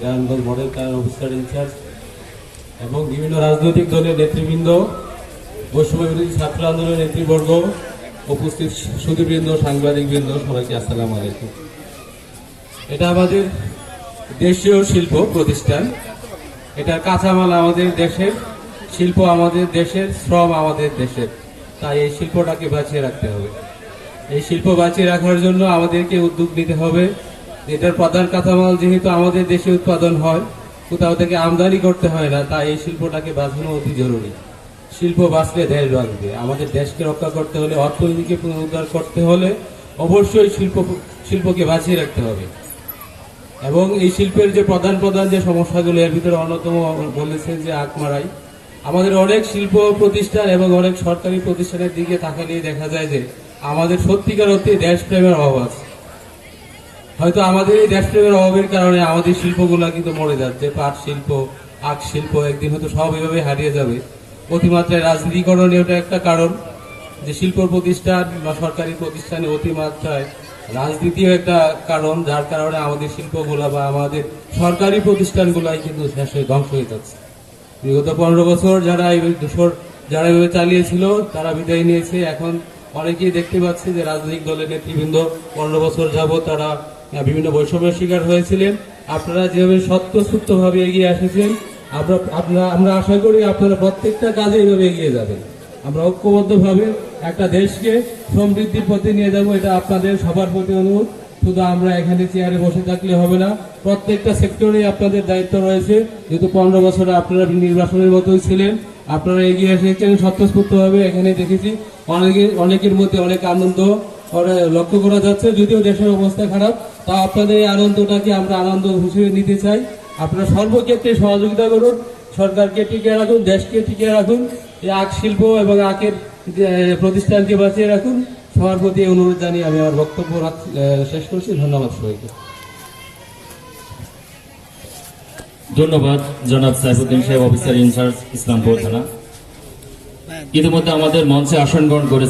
Narayanganj model town officer in charge এবং বিভিন্ন রাজনৈতিক দলের নেতৃবৃন্দ, বৈষম্য বিরোধী ছাত্র আন্দোলনের নেতৃবর্গ, উপস্থিত সুদীবৃন্দ সাংবাদিকবৃন্দ, সবাইকে আসসালাম আলাইকুম। এটা আমাদের দেশীয় শিল্প প্রতিষ্ঠান। এটা কাঁচামাল আমাদের দেশের, শিল্প আমাদের দেশের, শ্রম আমাদের দেশের। তাই এই শিল্পটাকে বাঁচিয়ে রাখতে হবে। এই শিল্প বাঁচিয়ে রাখার জন্য আমাদেরকে উদ্যোগ নিতে হবে। এটার প্রধান কাঁচামাল যেহেতু আমাদের দেশে উৎপাদন হয়, কোথাও থেকে আমদানি করতে হয় না, তাই এই শিল্পটাকে বাঁচানো অতি জরুরি। শিল্প বাঁচলে দেশ বাঁচবে আমাদের দেশকে রক্ষা করতে হলে, অর্থনীতিকে পুনরুদ্ধার করতে হলে অবশ্যই শিল্প, শিল্পকে বাঁচিয়ে রাখতে হবে। এবং এই শিল্পের যে প্রধান প্রধান যে সমস্যাগুলো, এর ভিতরে অন্যতম বলেছেন যে আকমারাই। আমাদের অনেক শিল্প প্রতিষ্ঠান এবং অনেক সরকারি প্রতিষ্ঠানের দিকে তাকালেই দেখা যায় যে আমাদের সত্যিকার অর্থে দেশপ্রেমের অভাব আছে। হয়তো আমাদের এই দেশপ্রেমের অভাবের কারণে আমাদের শিল্পগুলা কিন্তু মরে যাচ্ছে। পাট শিল্প, আখ শিল্প একদিন হয়তো সব এভাবে হারিয়ে যাবে। অতিমাত্রায় রাজনীতিকরণ এটা একটা কারণ যে শিল্প প্রতিষ্ঠান বা সরকারি প্রতিষ্ঠানে অতিমাত্রায় রাজনীতিও একটা কারণ, যার কারণে আমাদের শিল্পগুলা বা আমাদের সরকারি প্রতিষ্ঠানগুলাই কিন্তু শেষ হয়ে ধ্বংস হয়ে যাচ্ছে। বিগত পনেরো বছর যারা এই দুশোর যারা এভাবে চালিয়েছিল, তারা বিদায় নিয়েছে। এখন অনেকেই দেখতে পাচ্ছি যে রাজনৈতিক দলের নেতৃবৃন্দ পনেরো বছর যাবত তারা বিভিন্ন বৈষম্যের শিকার হয়েছিলেন। আপনারা যেভাবে সত্যসূত্র ভাবে এগিয়ে এসেছেন আমরা আপনারা আমরা আশা করি আপনারা প্রত্যেকটা কাজে এইভাবে এগিয়ে যাবেন। আমরা ঐক্যবদ্ধভাবে একটা দেশকে সমৃদ্ধির পথে নিয়ে যাব, এটা আপনাদের সবার প্রতি অনুরোধ। শুধু আমরা এখানে চেয়ারে বসে থাকলে হবে না, প্রত্যেকটা সেক্টরে আপনাদের দায়িত্ব রয়েছে। যেহেতু পনেরো বছরে আপনারা নির্বাচনের মতোই ছিলেন, আপনারা এগিয়ে এসেছেন স্বতঃস্ফূর্তভাবে, এখানে দেখেছি অনেকে অনেকের মধ্যে অনেক আনন্দ। লক্ষ্য করা যাচ্ছে, যদিও দেশের অবস্থা খারাপ, তা আপনাদের এই আনন্দটাকে আমরা আনন্দ হিসেবে নিতে চাই। আপনারা সর্বক্ষেত্রে সহযোগিতা করুন, সরকারকে টিকে রাখুন, দেশকে টিকে রাখুন, এই আখ শিল্প এবং আখের প্রতিষ্ঠানকে বাঁচিয়ে রাখুন। সবার প্রতি অনুরোধ জানিয়ে আমি আমার বক্তব্য শেষ করছি। ধন্যবাদ সবাইকে। ধন্যবাদ, জনাব সাইফুদ্দিন সাহেব, অফিসার ইনচার্জ, ইসলামপুর থানা। ইতিমধ্যে আমাদের মঞ্চে আসন গ্রহণ করেছে